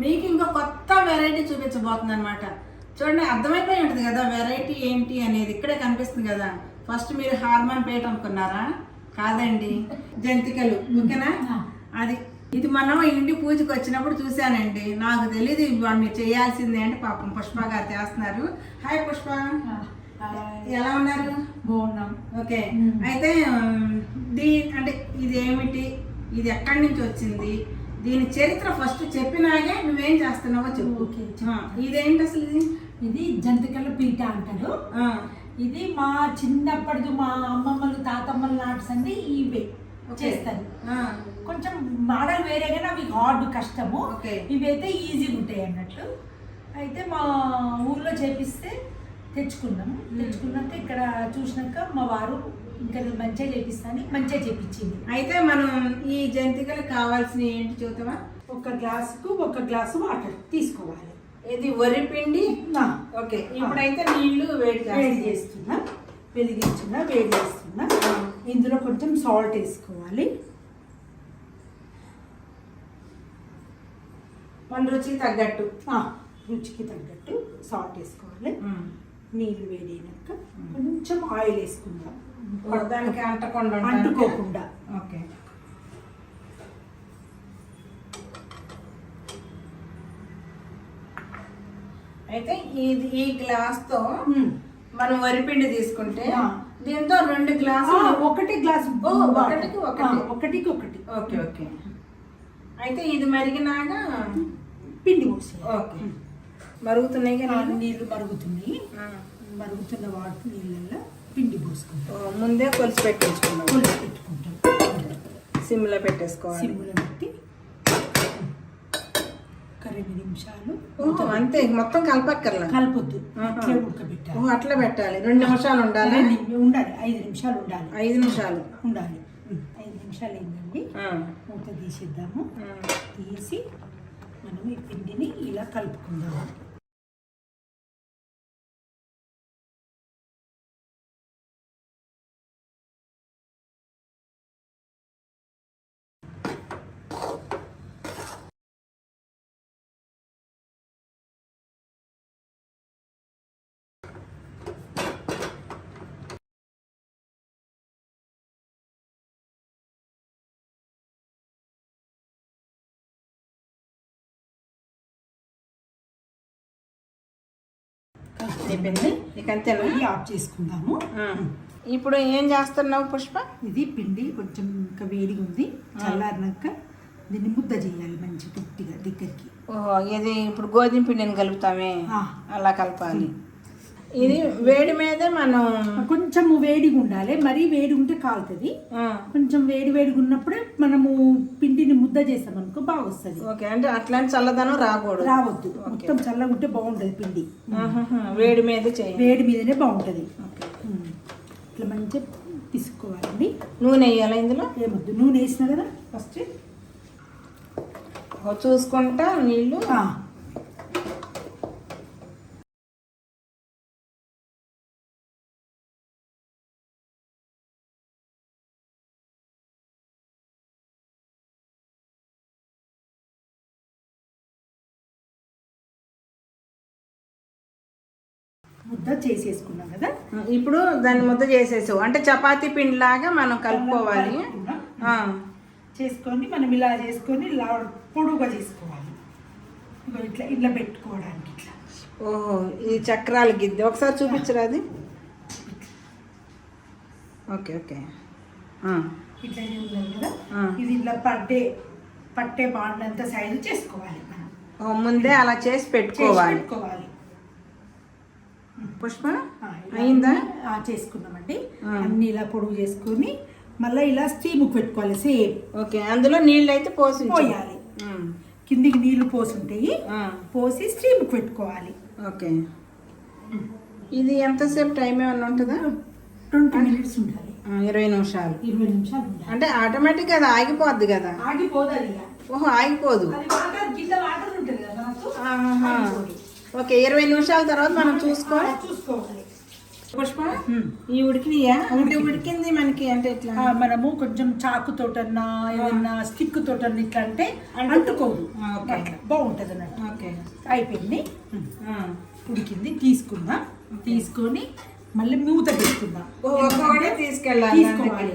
మీకు ఇంకో కొత్త వెరైటీ చూపించబోతుంది అనమాట చూడండి అర్థమైపోయి ఉంటుంది కదా వెరైటీ ఏంటి అనేది ఇక్కడే కనిపిస్తుంది కదా. ఫస్ట్ మీరు హార్మోన్ పేట అనుకున్నారా? కాదండి. జంతికలు ఓకేనా? అది ఇది మనం ఇంటి పూజకి వచ్చినప్పుడు చూశానండి. నాకు తెలియదు మీరు చేయాల్సిందే అంటే పాపం పుష్ప గారు చేస్తున్నారు. హాయ్ పుష్ప. ఎలా ఉన్నారు? బాగున్నాం. ఓకే. అయితే దీ అంటే ఇది ఏమిటి? ఇది ఎక్కడి నుంచి వచ్చింది? దీని చరిత్ర ఫస్ట్ చెప్పినాగే నువ్వేం చేస్తున్నావో చెప్పు. ఇదేంటి అసలు ఇది? ఇది జంతికల పీట అంటారు. ఇది మా చిన్నప్పటిది మా అమ్మమ్మలు తాతమ్మలు నాటి సంది ఇవే. చేస్తారు. కొంచెం మోడల్ వేరే కానీ అవి హార్డ్ కష్టము. ఓకే. ఇవి అయితే ఈజీగా ఉంటాయి అన్నట్లు అయితే మా ఊర్లో చేపిస్తే తెచ్చుకున్నాము తెచ్చుకున్నాక ఇక్కడ చూసినాక మా వారు ఇంకా మంచిగా చేపిస్తాను మంచిగా చేపించింది. అయితే మనం ఈ జంతికలు కావాల్సిన ఏంటి చూద్దామా? ఒక గ్లాసుకు ఒక గ్లాసు వాటర్ తీసుకోవాలి. ఇది వరి పిండి? ఓకే ఇప్పుడైతే నీళ్ళు వేడి వేడి. చేస్తున్నా. వెలిగించున్నా వేడి చేస్తున్నా. ఇందులో కొంచెం సాల్ట్ వేసుకోవాలి. మన రుచికి తగ్గట్టు. రుచికి తగ్గట్టు సాల్ట్ వేసుకోవాలి. నీళ్ళు వేడినాక కొంచెం ఆయిల్ వేసుకుందాం. దానికి అంటకుండా. అంటుకోకుండా. ఓకే. అయితే ఇది ఈ గ్లాస్తో ఉమ్. మనం వరిపిండి తీసుకుంటే. దీంతో రెండు ఆ, గ్లాసులు ఒకటి గ్లాస్ ఒకటికి ఒకటి. ఒకటికి ఒకటి. Okay okay. అయితే ఇది మరిగినాక పిండి పోసి. ఓకే. మరుగుతున్నాయి కదా నీళ్ళు మరుగుతున్నాయి. మరుగుతున్న వాటి నీళ్ళల్లో పిండి పోసుకుంటాం. ముందే కొలిసి పెట్టించుకున్నాం కొలిచి పెట్టుకుంటాం. సిమ్లో పెట్టేసుకోవాలి. సిమ్లో పెట్టి ఒక రెండు నిమిషాలు అంతే మొత్తం కలపక్కర్లా? కలపొద్దు. అట్లే ఉడకబెట్టాలి. అట్లా పెట్టాలి. రెండు నిమిషాలు ఉండాలి? ఉండాలి. ఐదు నిమిషాలు ఉండాలి. ఐదు నిమిషాలు. ఉండాలి. ఐదు నిమిషాలు అయిందండి. ఆ. మూత తీసేద్దాము. తీసి మనం ఈ పిండిని ఇలా కలుపుకుందాము. అయిపోయింది. ఇక ఇది ఆఫ్ చేసుకుందాము. ఇప్పుడు ఏం చేస్తున్నావు పుష్ప? ఇది పిండి కొంచెం ఇంకా వేడిగా ఉంది. చల్లారినాక దీన్ని ముద్ద చేయాలి మంచి గట్టిగా దగ్గరికి. ఓహో ఇది ఇప్పుడు గోధుమ పిండిని కలుపుతామే. అలా కలపాలి. ఇది వేడి మీదే మనం కొంచెం వేడిగా ఉండాలి. మరీ వేడి ఉంటే కాలుతుంది. కొంచెం వేడి వేడిగా ఉన్నప్పుడే మనము పిండిని ముద్ద చేస్తాం అనుకో బాగా వస్తుంది ఓకే అంటే అట్లాంటి చల్లదనం రాకూడదు. రావద్దు. మొత్తం చల్లగా ఉంటే బాగుంటుంది పిండి. వేడి మీద వేడి మీదనే బాగుంటుంది. ఇట్లా మంచిగా పిసుకోవాలండి నూనె వేయాలి ఇందులో? ఏమొద్దు. నూనె వేసిన కదా ఫస్ట్. చూసుకుంటా నీళ్ళు. ముద్ద చేసేసుకున్నాం కదా? ఇప్పుడు దాన్ని ముద్ద చేసేసావు. అంటే చపాతీ పిండి లాగా మనం కలుపుకోవాలి. చేసుకొని మనం ఇలా చేసుకొని ఇలా పొడుగా చేసుకోవాలి. ఇట్లా ఇట్లా పెట్టుకోవడానికి ఇట్లా. ఓహో ఇది చక్రాలు గిద్ది. ఒకసారి చూపించరా అది? Okay okay. ఇట్లా కదా. ఇది ఇట్లా పట్టే పట్టే బాండంత సైజు చేసుకోవాలి మనం. ముందే అలా చేసి చేసి పెట్టుకోవాలి. పెట్టుకోవాలి. పుష్ప అయిందా? ఆ, చేసుకున్నామండి. అన్ని ఇలా పొడుగు చేసుకొని మళ్ళీ ఇలా స్టీమ్కి పెట్టుకోవాలి సేమ్. ఓకే అందులో నీళ్ళు అయితే పోసి. పోయాలి. కిందికి నీళ్ళు పోసి ఉంటాయి పోసి స్టీమ్కి పెట్టుకోవాలి. ఓకే. ఇది ఎంతసేపు టైం ఏమైనా ఉంటుందా? ట్వంటీ మినిట్స్ ఉండాలి. ఇరవై నిమిషాలు. ఇరవై నిమిషాలు అంటే ఆటోమేటిక్గా అది ఆగిపోద్ది కదా? ఆగిపోదు. ఓహో ఆగిపోదు. అది వాటర్ గిట్ల వాటర్ ఉంటుంది కదా. ఓకే ఇరవై నిమిషాల తర్వాత మనం చూసుకోవాలి చూసుకోవాలి పుష్ప. ఈ ఉడికినాయా? అంటే ఉడికింది. మనకి అంటే ఇట్లా ఆ, మనము కొంచెం చాకు తోటన్నా ఏదన్నా స్టిక్ తోటన్నా ఇట్లా అంటే అంటుకోదు. ఆ, ఓకే. అట్లా. బాగుంటది అన్నట్టు. ఓకే. అయిపోయింది. ఉడికింది. తీసుకుందాం. తీసుకొని మళ్ళీ మూత పెట్టుకుందాం. ఒక్కొక్కటి తీసుకెళ్ళాలి తీసుకోవాలి.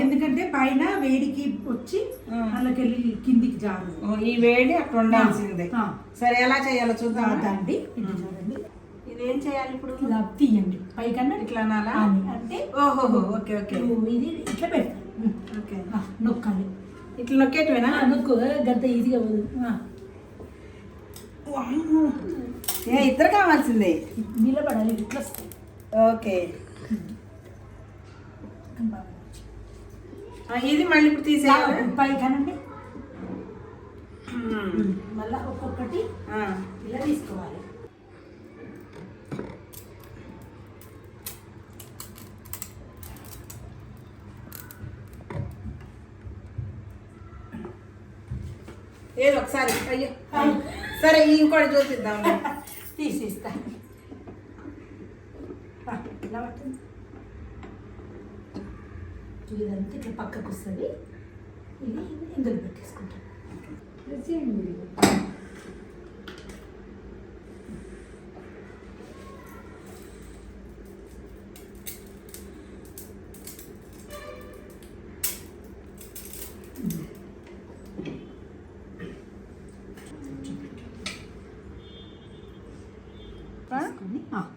ఎందుకంటే పైన వేడికి వచ్చి ఆ. అందుకెళ్ళి కిందికి జారు. ఓ, ఈ వేడి అక్కడ ఉండాల్సిందే. సరే ఎలా చేయాలో చూద్దాం దండి ఇటు చూడండి. ఇదేం చేయాలి ఇప్పుడు? ఇలా తీయండి. పైకన్నా ఇట్లా అనాలా? అని అంటే ఓహో ఓకే ఓకే. ఇది ఇట్లా పెడతారు ఉమ్. ఓకే నొక్కాలి. ఇట్లా నొక్కేటివేనా? నొక్కు. గంత ఈజీగా పోదు. ఏ ఇద్దరు కావాల్సిందే. నిలబడాలి ఇట్లా వస్తాయి. ఓకే. ఇది మళ్ళీ ఇప్పుడు తీసేయాలి పైకనండి. మళ్ళా ఒక్కొక్కటి. ఇలా తీసుకోవాలి. ఏది ఒకసారి అయ్యో. సరే ఇంకోటి చూపిద్దాం. తీసిస్తా. ఇలా పట్టింది ఇదంతా ఇట్లా పక్కకు వస్తుంది. ఇది ఇందులో పెట్టేసుకుంటాం. చేయండి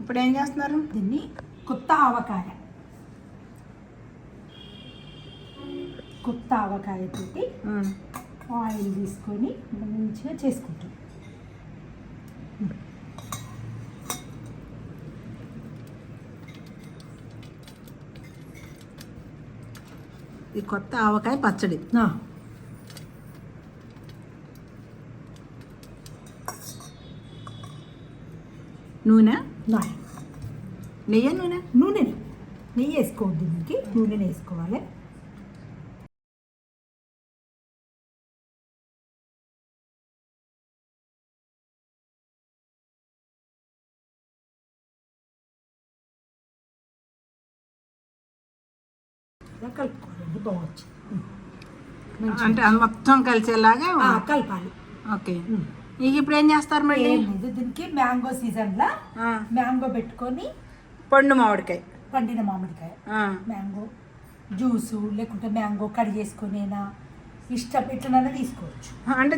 ఇప్పుడు ఏం చేస్తున్నారు? దీన్ని కొత్త ఆవకాయ. కొత్త ఆవకాయతోటి. ఆయిల్ తీసుకొని మంచిగా చేసుకుంటాం. ఈ కొత్త ఆవకాయ పచ్చడి. నూనె? నాయ్. నెయ్యి నూనె నూనె నెయ్యి వేసుకోవద్దు దీనికి నూనె వేసుకోవాలి. కలుపుకోవాలండి బాగొచ్చు అంటే అది మొత్తం కలిసేలాగా కలపాలి. ఓకే. ఇప్పుడు ఏం చేస్తారు మళ్ళీ? దీనికి మ్యాంగో సీజన్లో. ఆ, మ్యాంగో పెట్టుకొని పండు మామిడికాయ. పండిన మామిడికాయ. మ్యాంగో జ్యూసు లేకుంటే మ్యాంగో కడిగేసుకొనేనా ఇష్టం ఎట్లనైనా తీసుకోవచ్చు. అంటే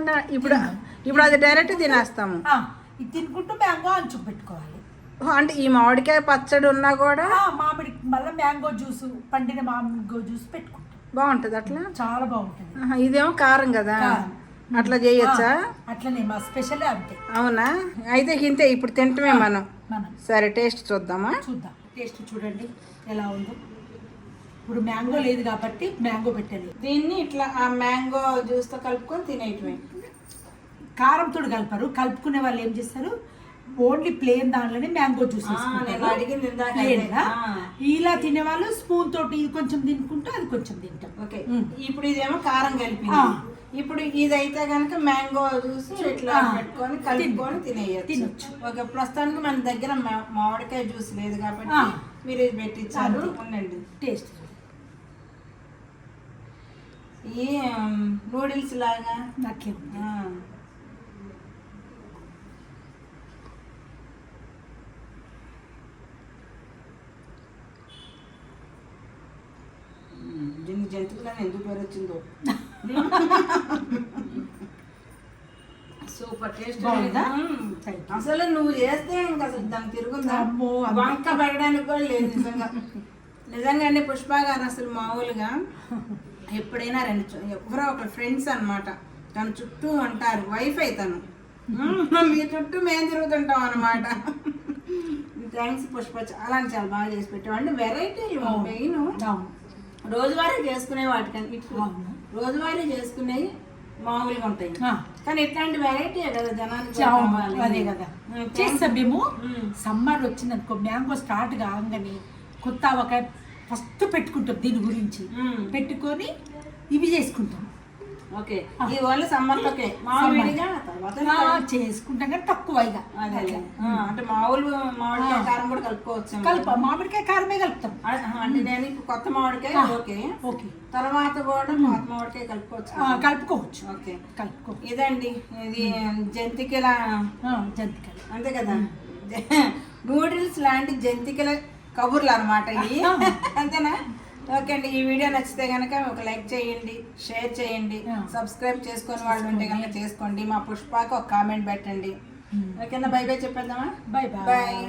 ఉంటే ఇప్పుడు ఇప్పుడు అది డైరెక్ట్ తినేస్తాము. ఇది తినుకుంటూ మ్యాంగో అంచుకు పెట్టుకోవాలి. అంటే ఈ మామిడికాయ పచ్చడి ఉన్నా కూడా మామిడి మళ్ళీ మ్యాంగో జ్యూసు పండిన మ్యాంగో జ్యూస్ పెట్టుకుంటాం. బాగుంటుంది అట్లా? చాలా బాగుంటుంది. ఇదేమో కారం కదా. అట్లా చేయొచ్చా? అట్లనే మా స్పెషల్ అంతే. అవునా? అయితే ఇంతే ఇప్పుడు తింటమే మనం. మనం. సరే టేస్ట్ చూద్దామా? చూద్దాం. టేస్ట్ చూడండి ఎలా ఉందో. ఇప్పుడు మ్యాంగో లేదు కాబట్టి మ్యాంగో పెట్టలేదు. దీన్ని ఇట్లా ఆ మ్యాంగో జ్యూస్తో కలుపుకొని తినేయటమే. కారంతో కలపరు. కలుపుకునే వాళ్ళు ఏం చేస్తారు? ఓన్లీ ప్లేన్ దాంట్లోనే మ్యాంగో జ్యూస్. ఇలా తినేవాళ్ళు స్పూన్ తోటి ఇది కొంచెం తినుకుంటూ అది కొంచెం తింటాం. ఓకే. ఇప్పుడు ఇదేమో కారం కలిపింది. ఆ. ఇప్పుడు ఇదైతే కనుక మ్యాంగో జ్యూస్ ఇట్లా. పెట్టుకొని కలుపుకొని తినేయచ్చు తినొచ్చు. ఓకే ప్రస్తుతానికి మన దగ్గర మామిడికాయ జ్యూస్ లేదు కాబట్టి. మీరు ఇది పెట్టించారు. ఉండండి టేస్ట్ ఈ నూడిల్స్ లాగా నాకేం. దీనికి జంతువులని ఎందుకు పేరు వచ్చిందో సూపర్ టేస్ట్ బాగుందా? మ్మ్. Thank you. అసలు నువ్వు చేస్తే ఇంకా అసలు దానికి తిరుగుందా. వంక పెట్టడానికి కూడా లేదు నిజంగా. నిజంగానే పుష్ప గారు అసలు మామూలుగా ఎప్పుడైనా రెండు ఎవరో ఒక ఫ్రెండ్స్ అన్నమాట. తన చుట్టూ ఉంటారు వైఫ్ తను. మ్మ్. మీ చుట్టూ మేము తిరుగుతుంటాం అనమాట థ్యాంక్స్ పుష్ప చాలా చాలా బాగా చేసి పెట్టావు. అంటే వెరైటీలు. మెయిన్ రోజువారీ చేసుకునే అవును. రోజువారీ చేసుకునేవి మామూలుగా ఉంటాయి. కానీ ఇట్లాంటి వెరైటీ కదా జనానికి. అదే కదా. చేస్తాం మేము మ్మ్. సమ్మర్ వచ్చిందనుకో మ్యాంగో స్టార్ట్ కాగానే కొత్త ఆవకాయ ఫస్ట్ పెట్టుకుంటాం దీని గురించి. పెట్టుకొని ఇవి చేసుకుంటాం ఓకే. ఈ ఓన్లీ సమ్మర్ లోకే మామూలు విడిగా తర్వాత ఆ, చేసుకుంటాం కానీ తక్కువ ఇక. అదే అంటే మామూలు మామిడికాయ కారం కూడా కలుపుకోవచ్చు కలుపు మామిడికాయ కారమే కలుపుతాం. అంటే నేను ఇప్పుడు కొత్త మామిడికాయ ఓకే. ఓకే. తర్వాత కూడా పాత మామిడికాయ కలుపుకోవచ్చు కలుపుకోవచ్చు. ఓకే. కలుపుకో ఇదండి. ఇది జంతికల జంతికలు. అంతే కదా. నూడిల్స్ లాంటి జంతికల కబుర్లు అనమాట ఇవి. అంతేనా? ఓకే అండి. ఈ వీడియో నచ్చితే కనుక ఒక లైక్ చేయండి షేర్ చేయండి సబ్స్క్రైబ్ చేసుకొని వాళ్ళు ఉంటే కనుక చేసుకోండి. మా పుష్పకి ఒక కామెంట్ పెట్టండి. ఓకేనా? Bye bye చెప్పేద్దామా? Bye bye